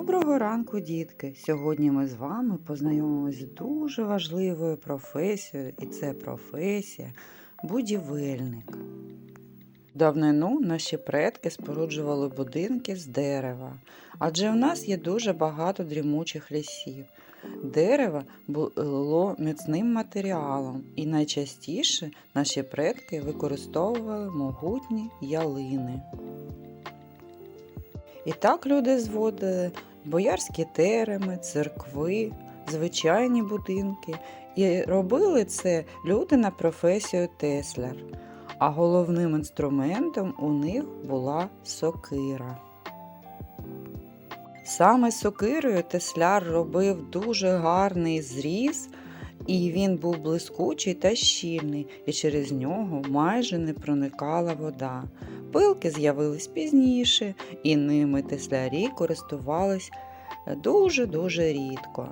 Доброго ранку, дітки! Сьогодні ми з вами познайомимося з дуже важливою професією, і це професія будівельник. Давнину наші предки споруджували будинки з дерева, адже в нас є дуже багато дрімучих лісів. Дерево було міцним матеріалом, і найчастіше наші предки використовували могутні ялини. І так люди зводили боярські тереми, церкви, звичайні будинки. І робили це люди на професію тесляр. А головним інструментом у них була сокира. Саме сокирою тесляр робив дуже гарний зріз, і він був блискучий та щільний, і через нього майже не проникала вода. Пилки з'явились пізніше, і ними теслярі користувались дуже-дуже рідко.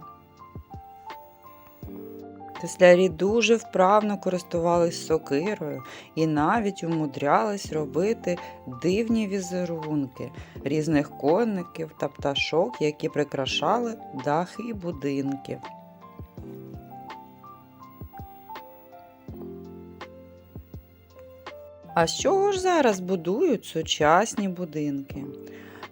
Теслярі дуже вправно користувались сокирою і навіть умудрялись робити дивні візерунки різних конників та пташок, які прикрашали дахи і будинків. А з чого ж зараз будують сучасні будинки?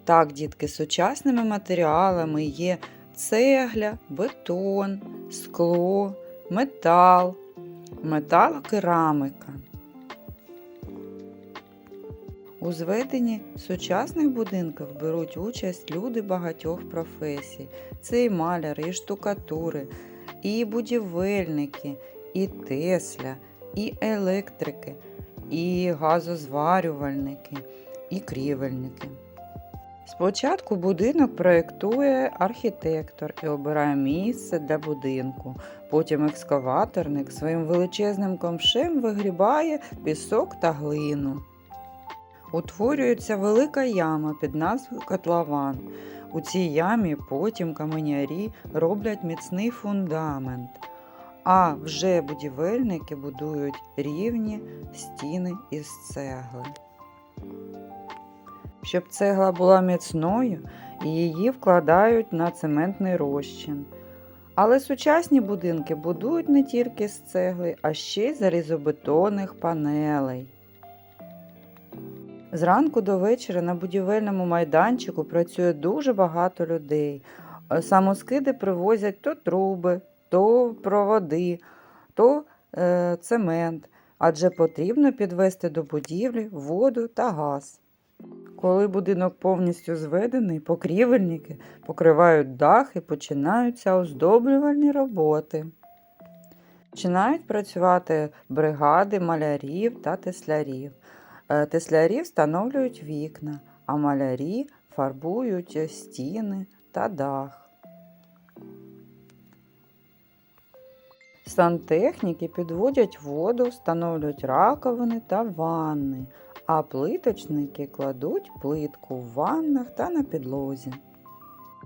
Так, дітки, сучасними матеріалами є цегля, бетон, скло, метал, металокерамика. У зведенні сучасних будинків беруть участь люди багатьох професій. Це і маляри, і штукатури, і будівельники, і тесля, і електрики і газозварювальники, і крівельники. Спочатку будинок проєктує архітектор і обирає місце для будинку. Потім екскаваторник своїм величезним ковшем вигрібає пісок та глину. Утворюється велика яма під назвою котлован. У цій ямі потім каменярі роблять міцний фундамент а вже будівельники будують рівні стіни із цегли. Щоб цегла була міцною, її вкладають на цементний розчин. Але сучасні будинки будують не тільки з цегли, а ще й залізобетонних панелей. Зранку до вечора на будівельному майданчику працює дуже багато людей. Самоскиди привозять то труби, то проводи, то е, цемент, адже потрібно підвести до будівлі воду та газ. Коли будинок повністю зведений, покрівельники покривають дах і починаються оздоблювальні роботи. Починають працювати бригади малярів та теслярів. Е, теслярі встановлюють вікна, а малярі фарбують стіни та дах. Сантехніки підводять воду, встановлюють раковини та ванни, а плиточники кладуть плитку в ваннах та на підлозі.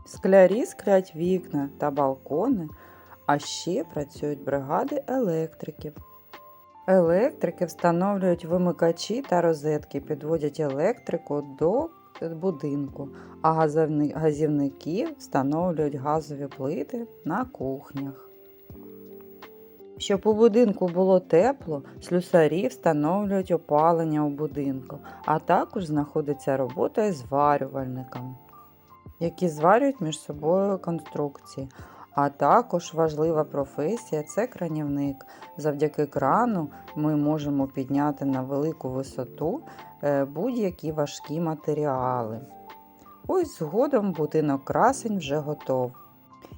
Склярі склять вікна та балкони, а ще працюють бригади електриків. Електрики встановлюють вимикачі та розетки, підводять електрику до будинку, а газівники встановлюють газові плити на кухнях. Щоб у будинку було тепло, слюсарі встановлюють опалення у будинку, а також знаходиться робота із зварювальником, які зварюють між собою конструкції. А також важлива професія це кранівник. Завдяки крану ми можемо підняти на велику висоту е, будь-які важкі матеріали. Ось згодом будинок красень вже готов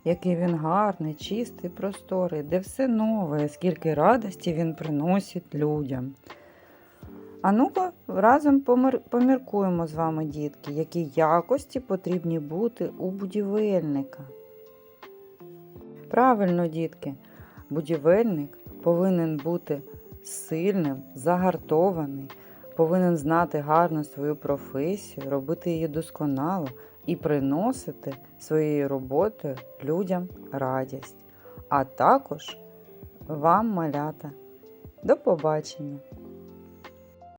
який він гарний, чистий, просторий, де все нове, скільки радості він приносить людям. А ну-ка разом поміркуємо з вами, дітки, які якості потрібні бути у будівельника. Правильно, дітки, будівельник повинен бути сильним, загартований, повинен знати гарно свою професію, робити її досконало і приносити своєю роботою людям радість, а також вам малята. До побачення!